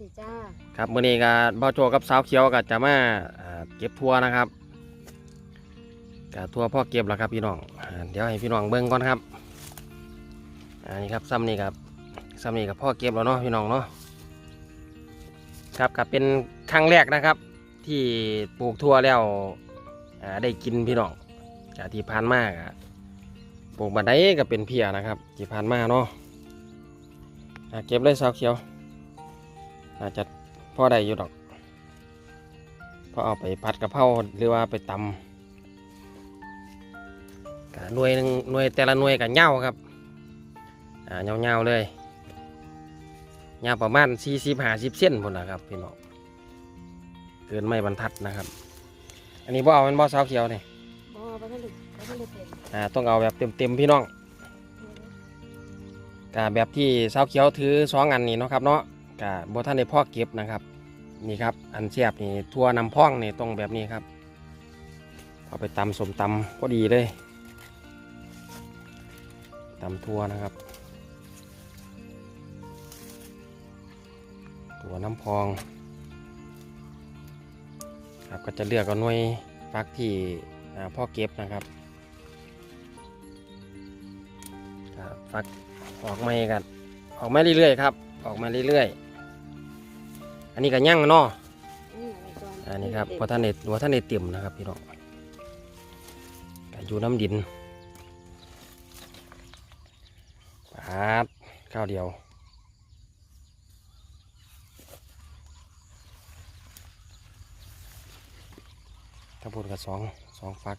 ดีจ้า ครับมื้อนี้ก็บ่าวโจกับสาวเขียวก็จะมาอ่าเก็บทัวนะครับก็ทัวพ่อเก็บแล้วครับพี่น้องอ่าเดี๋ยวให้พี่น้องเบิ่งก่อนครับอันนี้ครับซ้ำนี่ครับซ้ำนี่กับพ่อเก็บแล้วเนาะพี่น้องเนาะครับก็เป็นครั้งแรกนะครับ ที่ปลูกทัวแล้วอ่าได้กินพี่น้องจากที่ผ่านมาก็ปลูกบันไดก็เป็นเพียนะครับ ที่ผ่านมาเนาะอ่าเก็บเลยสาวเขียว น่าจะพ่อได้อยู่ดอกพอเอาไปผัดกะเพราหรือว่าไปตำกะหน่วยหนึ่งหน่วยแต่ละหน่วยกับเง่าครับอ่าเงาๆเลยเงาประมาณสี่สิบห้าสิบเส้นพุ่นนะครับพี่น้องเกินไม่บรรทัดนะครับ อันนี้บ่เอาเป็นบ่สาวเขียวนี่บ่บ่ทันได้บ่ทันได้เป็นอ่าต้องเอาแบบเต็มๆพี่น้องกะแบบที่สาวเขียวถือสองอันนี้เนาะครับเนาะ กะบ่ท่านได้พ่อเก็บนะครับนี่ครับอันเสียบนี่ทั่วน้ำพ่องนี่ต้องแบบนี้ครับ เอาไปตำสมตำก็ดีเลยตำทั่วนะครับตัวน้ำพองครับก็จะเลือกเอาหน่วยฟักที่พ่อเก็บนะครับครับฟักออกไม่กันออกมาเรื่อยๆครับ ออกมาเรื่อยๆ อันนี้ก็ย่างเนาะอืมอันนี้ก่อนอันนี้ครับเพราะท่านเน็ตหัวท่านเน็ตเต็มนะครับพี่น้องก็อยู่น้ำดินปาดข้าวเดียวถ้าพูดกับสองสองฟัก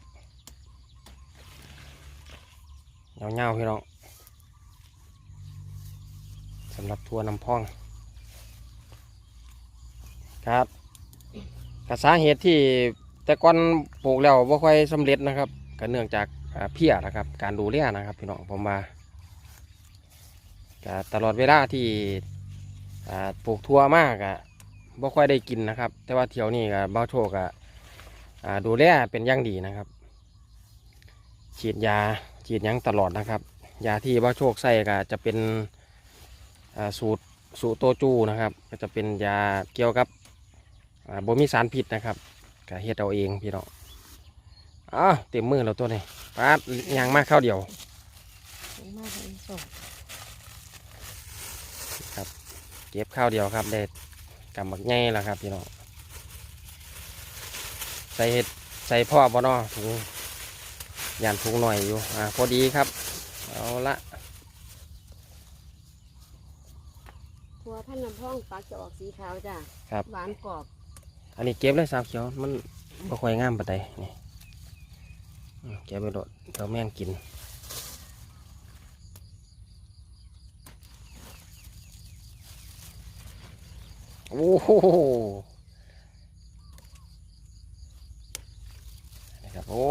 เงาๆพี่น้องสำหรับทัวร์น้ำพอง ครับกสาเหตุที่แต่ก่อนปลูกแล้วบ่ค่อยสำเร็จนะครับก็เนื่องจากเพี้ยนะครับ การดูแลนะครับพี่น้องผมว่าตลอดเวลาที่ปลูกทั่วมากอะบ่ค่อยได้กินนะครับ แต่ว่าเที่ยวนี้ก็บ้าโชคอะอ่าดูแลเป็นอย่างดีนะครับ ฉีดยาฉีดยังตลอดนะครับ ยาที่บ้าโชคใส่ก็จะเป็นสูตรสูตโตจูนะครับ ก็จะเป็นยาเกี่ยวกับ บ่มีสารพิษนะครับก็เฮ็ดเอาเองพี่น้องอ้าวเต็มมือแล้วตัวนี้ปาดยางมากข้าวเดียวถึงมาให้ส่งเก็บข้าวเดียวครับได้กำบักใหญ่แล้วครับพี่น้องใส่เห็ดใส่พ่อบ่นอถุงยานถุงหน่อยอยู่อ่าพอดีครับ เอาละทัวพันน้ำพองฟักจะออกสีขาวจ้าครับหวานกรอบ อันนี้เก็บเลยสาวเขียวมันบ่ค่อยงามปานใดนี่เก็บไปโดดเดี๋ยวแม่งกินโอ้โหนะครับโอ้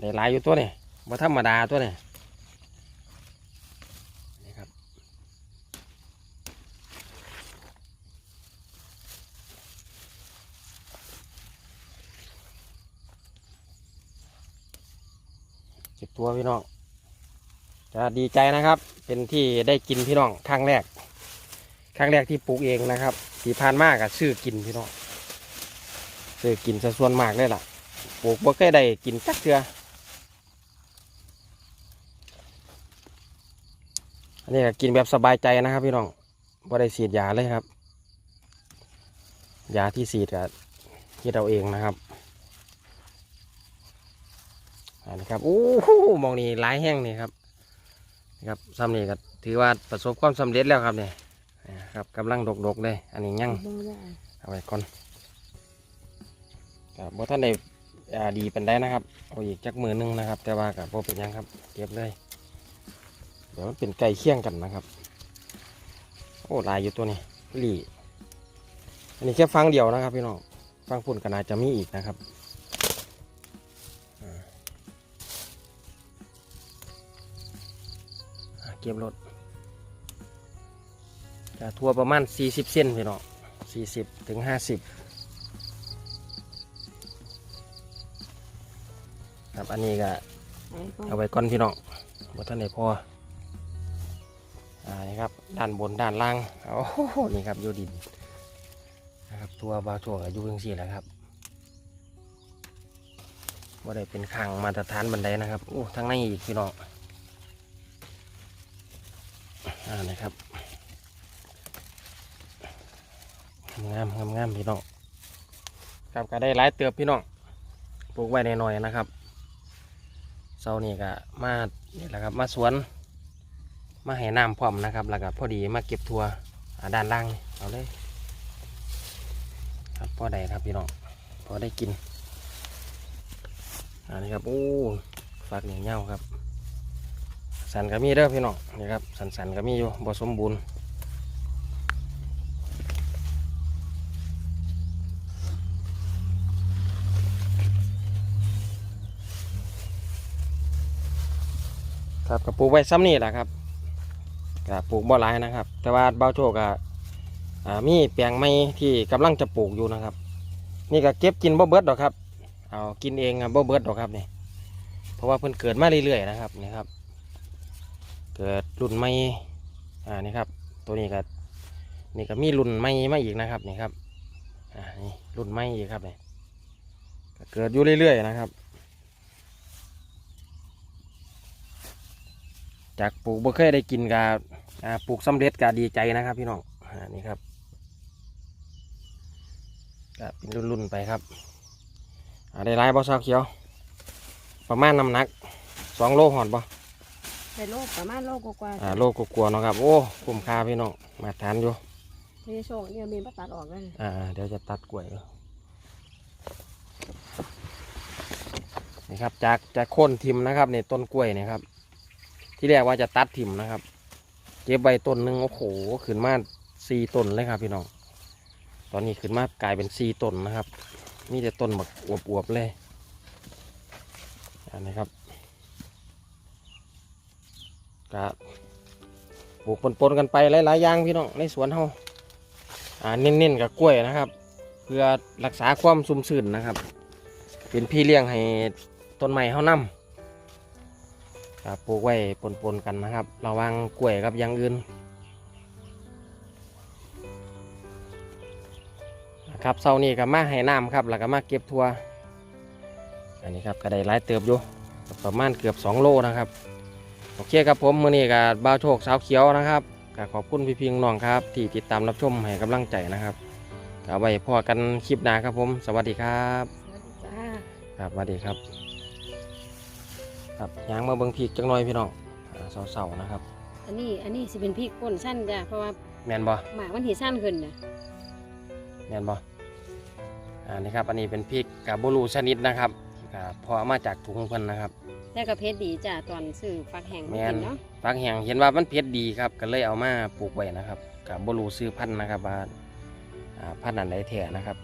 ได้ลายอยู่ตัวนี่บ่ธรรมดาตัวนี่นี่ครับเก็บ ตัวพี่น้องจะดีใจนะครับ เป็นที่ได้กินพี่น้องครั้งแรก ครั้งแรกที่ปลูกเองนะครับที่ผ่านมากอะซื้อกินพี่น้องซื้อกินซะส่วนมากเลยล่ะปลูกบ่เคยได้กินจักเทืออันนี้ก็กินแบบสบายใจนะครับ พี่น้องบ่ได้ฉีดยาเลยครับยาที่ฉีดก็เฮ็ดเอาเองนะครับอั นนี้ครับโอ้โหมองนี่หลายแห้งนี่ครับนะครับซ้ำนี่ก็ถือว่าประสบความสำเร็จแล้วครับเนี่ยนะครับกำลังดกๆเลย อันนี้ยังบ่ได้เอาไว้ก่อนกับบ่ท่านได้อ่าดีเป็นได้นะครับเอาอีกจักมือหนึงนะครับ แต่ว่ากับบ่เป็นยังครับเก็บเลย เดี๋ยวมันเป็นไก่เคี่ยงกันนะครับ โอ้ลายอยู่ตัวนี้หลี่อันนี้แค่ฟังเดียวนะครับพี่น้องฟังพุ่นก็น่าจะมีอีกนะครับ เก็บรถจะทั่วประมาณ 40 เส้นพี่น้อง40 ถึง 50 ครับ อันนี้ก็ไอ้ก่อนเอาไว้ก่อนพี่น้องบ่ท่านไหนพออ่านี่ครับ ด้านบนด้านล่างโอ้โหนี่ครับอยู่ดินนะครับตัวบาวโชคอายุเพียงสี่แหละครับว่าได้เป็นขังมาตรฐานบันไดนะครับโอ้ทั้งในอีกพี่น้อง อ่านะครับงามงามงามพี่น้องครับก็ได้หลายเติบพี่น้องปลูกไว้ในหน่อยนะครับเสานี่ก็มานี่แหละครับมาสวน มาให้น้ำพร้อมนะครับ แล้วก็พอดีมาเก็บทัวอ่าด้านล่างเอาเลยครับพอได้ครับพี่น้องพอได้กินอันนี้ครับโอ้ฝักเหนียวเงาครับ สันก็มีเด้อพี่น้องนี่ครับสันสันก็มีอยู่บ่สมบูรณ์ครับก็ปลูกไว้ซ้ำนี่แหละครับก็ปลูกบ่หลายนะครับ แต่ว่าเบาโชกก็อ่ามีแปลงไม้ที่กำลังจะปลูกอยู่นะครับ นี่ก็เก็บกินบ่เบิดดอกครับ เอากินเองอะบ่เบิดดอกครับนี่เพราะว่าเพิ่นเกิดมาเรื่อยๆนะครับนี่ครับ เกิดรุ่นใหม่อ่านี่ครับ ตัวนี้ก็นี่ก็มีรุ่นใหม่มาอีกนะครับนี่ครับอ่านี่รุ่นใหม่อีกครับเนี่ก็เกิดอยู่เรื่อยๆนะครับ จากปลูกบ่เคยได้กินกับอ่าปลูกสำเร็จก็ดีใจนะครับ พี่น้องอ่านี่ครับก็เป็นรุ่นๆไปครับอ่าได้หลายบ่ซาเขียว ประมาณน้ำหนักสองโลหอดบ่ เป็นโลกประมาณโลกกว่าๆอ่าจ้ะโลกกลัวาๆเนาะครับ โอ้คุ้มค่าพี่น้องมาทานอยู่ไม่ได้โชคเนี่ยมีประตัดออกแล้วอ่าเดี๋ยวจะตัดกล้วยอยู่นี่ครับจากจากโค่นทิมนะครับในต้นกล้วยนี่ครับ ที่แรกว่าจะตัดทิมนะครับ เก็บใบต้นหนึ่งโอ้โหขึ้นมาสี่ต้นเลยครับพี่น้องตอนนี้ขึ้นมากลายเป็นสี่ต้นนะครับมีแต่ต้นแบบอวบๆเลยอันนี้ครับ ก็ปลูกปนๆกันไปหลายๆอย่างพี่น้องในสวนเฮาอ่าเน้นๆกับกล้วยนะครับ เพื่อรักษาความชุ่มชื้นนะครับ เป็นพี่เลี้ยงให้ต้นไม้เฮานำปลูกไว้ปนๆกันนะครับ ระวังกล้วยกับอย่างอื่นครับเสานี้ก็มาให้น้ำครับ แล้วก็มาเก็บทัวอันนี้ครับก็ได้หลายเติบอยู่ประมาณเกือบ 2 โลนะครับ โอเคครับผมมือนี้กับบ่าวโชคสาวเขียวนะครับก็ขอบคุณพี่พิงน้องครับ ที่ติดตามรับชมให้กำลังใจนะครับก็เอาไว้พอกันคลิปหน้าครับผม สวัสดีครับสวัสดีจ้าครับสวัสดีครับ ครับยางมาเบิ่งพีกจังหน่อยพี่น้องอ่าเสาๆนะครับ อันนี้อันนี้สิเป็นพริกก้นสั้นจ้ะเพราะว่าแมนบ่หมากมันถี่สั้นขึ้นน่ะแมนบ่อ่านี่ครับอันนี้เป็นพริกกาบูรูชนิดนะครับก็พอเอามาจากถุงเพิ่นนะครับ แต่ก็เพชรดีจ้ะตอนซื้อฟักแห้งมาแม่นกินเนาะฟักแห้งเห็นว่ามันเผ็ดดีครับ ก็เลยเอามาปลูกไว้นะครับกับบรูซื้อพันธุ์นะครับว่าอ่าพันธุ์อันใดแท้นะครับ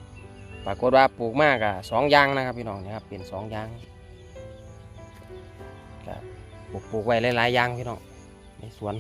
ปรากฏว่าปลูกมากอะสองอยางนะครับพี่น้องนี่ครับเป็นสองอยางก็ปลูกปลูกไว้หลายๆอยางพี่น้องในสวน